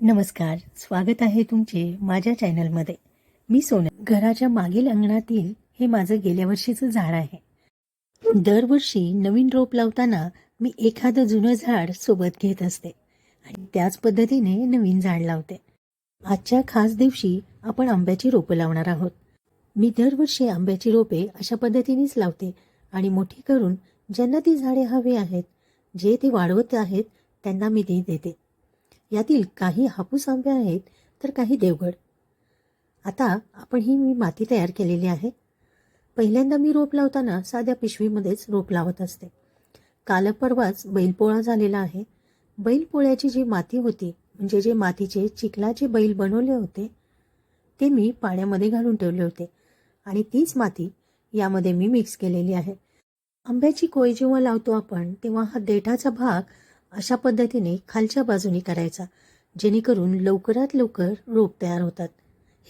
नमस्कार स्वागत आहे तुमचे माझ्या चॅनलमध्ये. मी सोनल घराच्या मागील अंगणातील हे माझं गेल्या वर्षीचं झाड आहे. दरवर्षी नवीन रोप लावताना मी एखादं जुनं झाड सोबत घेत असते आणि त्याच पद्धतीने नवीन झाड लावते. आजच्या खास दिवशी आपण आंब्याची रोपं लावणार आहोत. मी दरवर्षी आंब्याची रोपे अशा पद्धतीनेच लावते आणि मोठी करून ज्यांना ती झाडे हवी आहेत जे ते वाढवत आहेत त्यांना मी ती देते. यातील काही हापूस आंबे आहेत तर काही देवगड. आता आपण ही मी माती तयार केलेली आहे. पहिल्यांदा मी रोप लावताना साध्या पिशवीमध्येच रोप लावत असते. काल परवाच बैलपोळा झालेला आहे. बैलपोळ्याची जी माती होती म्हणजे जे मातीचे चिखलाचे बैल बनवले होते ते मी पाण्यामध्ये घालून ठेवले होते. आणि तीच माती यामध्ये मी मिक्स केलेली आहे. आंब्याची कोय जेव्हा लावतो आपण तेव्हा हा देठाचा भाग अशा पद्धतीने खालच्या बाजूने करायचा जेणेकरून लवकरात लवकर रोप तयार होतात.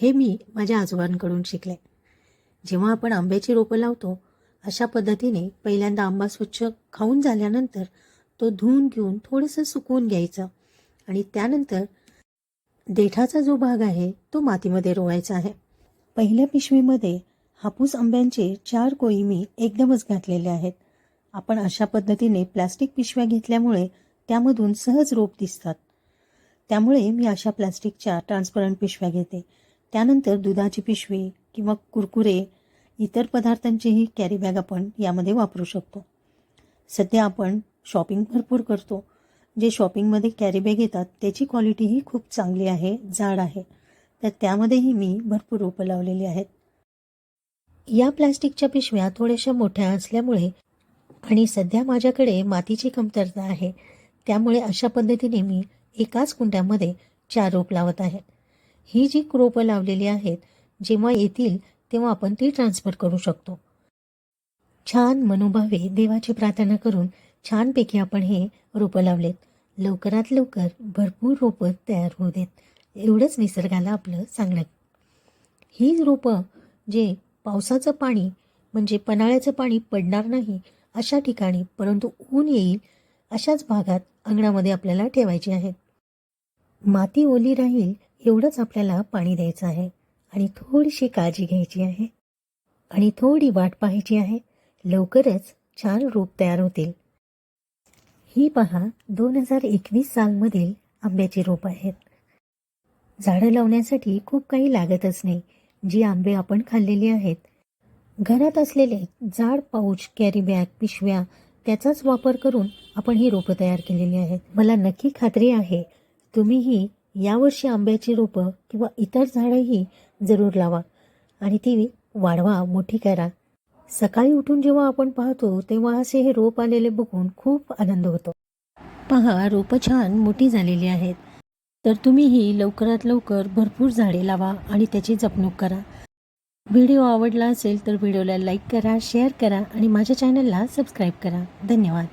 हे मी माझ्या आजोबांकडून शिकले. जेव्हा आपण आंब्याची रोपं लावतो अशा पद्धतीने पहिल्यांदा आंबा स्वच्छ खाऊन झाल्यानंतर तो धुवून घेऊन थोडंसं सुकवून घ्यायचं आणि त्यानंतर देठाचा जो भाग आहे तो मातीमध्ये रोवायचा आहे. पहिल्या पिशवीमध्ये हापूस आंब्यांचे चार कोई मी एकदमच घातलेले आहेत. आपण अशा पद्धतीने प्लास्टिक पिशव्या घेतल्यामुळे त्यामधून सहज रोप दिसतात. त्यामुळे मी अशा प्लॅस्टिकच्या ट्रान्सपरंट पिशव्या घेते. त्यानंतर दुधाची पिशवी किंवा कुरकुरे इतर पदार्थांचीही कॅरी बॅग आपण यामध्ये वापरू शकतो. सध्या आपण शॉपिंग भरपूर करतो. जे शॉपिंगमध्ये कॅरी बॅग येतात त्याची क्वालिटीही खूप चांगली आहे जाड आहे. तर त्यामध्येही मी भरपूर रोपं लावलेली आहेत. या प्लॅस्टिकच्या पिशव्या थोड्याशा मोठ्या असल्यामुळे आणि सध्या माझ्याकडे मातीची कमतरता आहे त्यामुळे अशा पद्धतीने मी एकाच कुंड्यामध्ये चार रोप लावत आहे. ही जी रोपं लावलेली आहेत जेव्हा येतील तेव्हा आपण ती ट्रान्सफर करू शकतो. छान मनोभावे देवाची प्रार्थना करून छानपैकी आपण हे रोपं लावलेत. लवकरात लवकर भरपूर रोपं तयार होऊ देत. एवढंच निसर्गाला आपलं सांगणं. ही रोपं जे पावसाचं पाणी म्हणजे पन्हाळ्याचं पाणी पडणार नाही अशा ठिकाणी परंतु ऊन येईल अशाच भागात अंगणामध्ये आपल्याला ठेवायची आहेत. माती ओली राहील एवढंच आपल्याला पाणी द्यायचं आहे आणि थोडीशी काळजी घ्यायची आहे. आणि थोडी वाट पाहायची आहे. लवकरच छान रोप तयार होतील. ही पहा दोन हजार एकवीस सालमधील आंब्याची रोप आहेत. झाडं लावण्यासाठी खूप काही लागतच नाही. जी आंबे आपण खाल्लेली आहेत. घरात असलेले जाड पाऊच कॅरी बॅग पिशव्या त्याचाच वापर करून आपण ही रोपं तयार केलेली आहेत. मला नक्की खात्री आहे तुम्हीही यावर्षी आंब्याची रोपं किंवा इतर झाडंही जरूर लावा आणि ती वाढवा मोठी करा. सकाळी उठून जेव्हा आपण पाहतो तेव्हा असे हे रोप आलेले बघून खूप आनंद होतो. पहा रोपं छान मोठी झालेली आहेत. तर तुम्हीही लवकरात लवकर भरपूर झाडे लावा आणि त्याची जपणूक करा. व्हिडिओ आवडला असेल तर व्हिडिओला लाईक करा शेअर करा आणि माझ्या चॅनलला सबस्क्राईब करा. धन्यवाद.